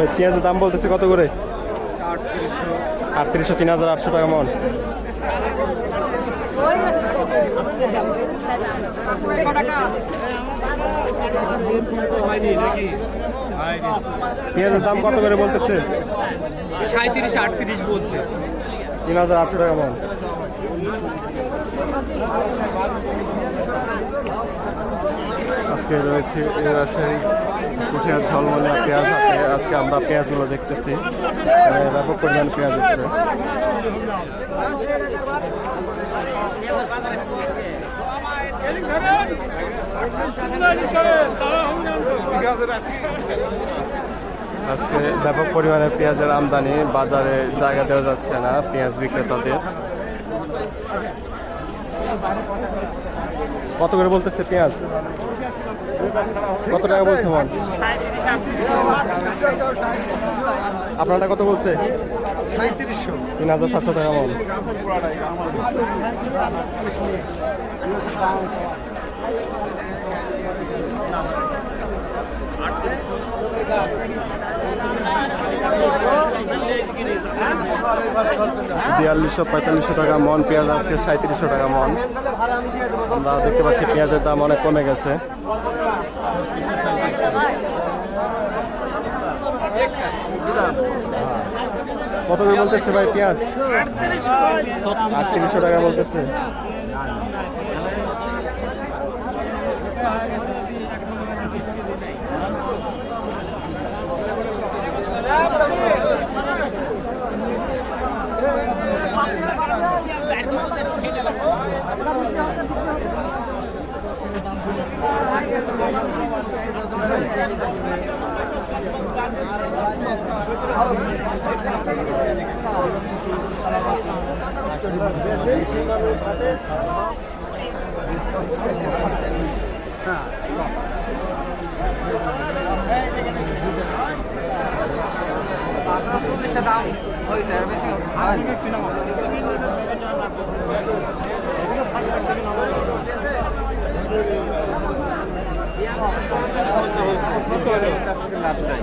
ভাই পেঁয়াজের দাম বলতেছে কত করে? আটত্রিশশো। আটত্রিশশো তিন হাজার আটশো টাকা মন। পেঁয়াজের দাম কত করে বলতেছে? সাঁত্রিশ আটত্রিশ বলছে। তিন হাজার আটশো টাকা মন। আজকে রয়েছে রাজশাহী কুঠিয়ার ঝলমলে পেঁয়াজ আজকে আমরা পেঁয়াজগুলো দেখতেছি। ব্যাপক পরিমাণ পেঁয়াজ উঠছে। আজকে ব্যাপক পরিমাণে পেঁয়াজের আমদানি। বাজারে জায়গা দেওয়া যাচ্ছে না পেঁয়াজ বিক্রেতাদের। কত করে বলতেছে পেঁয়াজ? কত টাকা বলছে মন আপনারটা কত বলছে? তিন হাজার সাতশো টাকা মন বিয়াল্লিশশো, পঁয়তাল্লিশশো টাকা মন, পেঁয়াজ আজকে সাঁত্রিশশো টাকা মন। আমরা দেখতে পাচ্ছি পেঁয়াজের দাম অনেক কমে গেছে। কত করে বলতেছে ভাই পেঁয়াজ? আটত্রিশশো টাকা বলতেছে। দাম হয়েছে লাভ যায়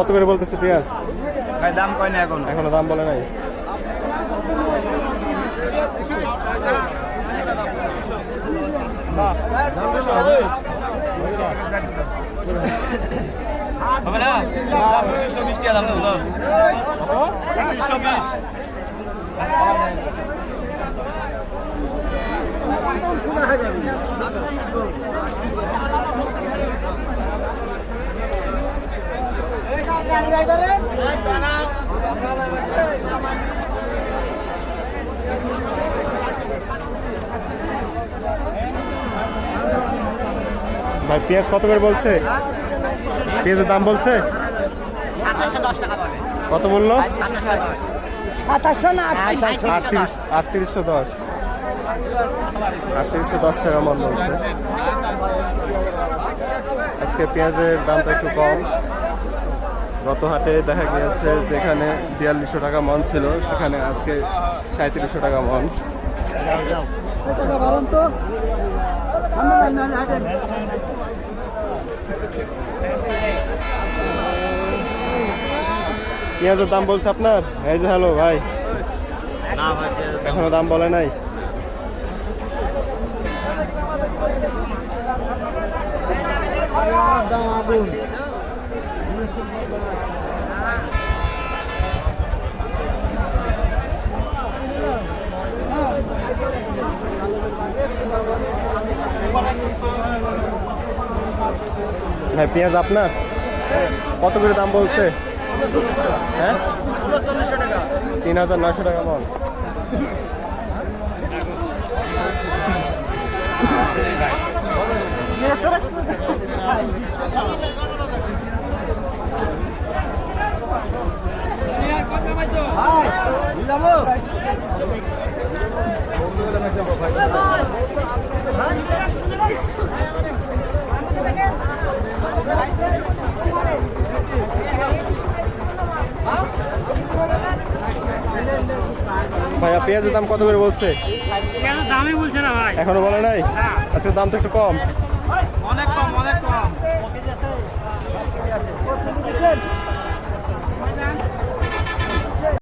কত করে বলতেছে পেঁয়াজ? ভাই দাম কয় না এখন? এখনও দাম বলে নাই। হবে না একশো বিশ টাকা দাম একশো বিশ ভাই, পেঁয়াজ কত করে বলছে? পেঁয়াজের দাম বলছে? কত বলল? আটত্রিশশো দশ। আটত্রিশশো দশ টাকা মন বলছে। আজকে পেঁয়াজের দামটা একটু কম। গত হাটে দেখা গিয়েছে যেখানে বিয়াল্লিশশো টাকা মন ছিল, সেখানে আজকে সাঁত্রিশশো টাকা মন। পেঁয়াজের দাম বলছে আপনার? এই যে হ্যালো ভাই। এখনও দাম বলে নাই। দাম আগুন। ভাই পেঁয়াজ আপনার? কত করে দাম বলছে? হ্যাঁ? তিন হাজার নয়শো টাকা মন ভাইয়া পেঁয়াজের দাম কত করে বলছে? দামই বলছে না ভাই? এখনও বলে নাই? আজকে দাম তো একটু কম। অনেক কম অনেক কম। Good.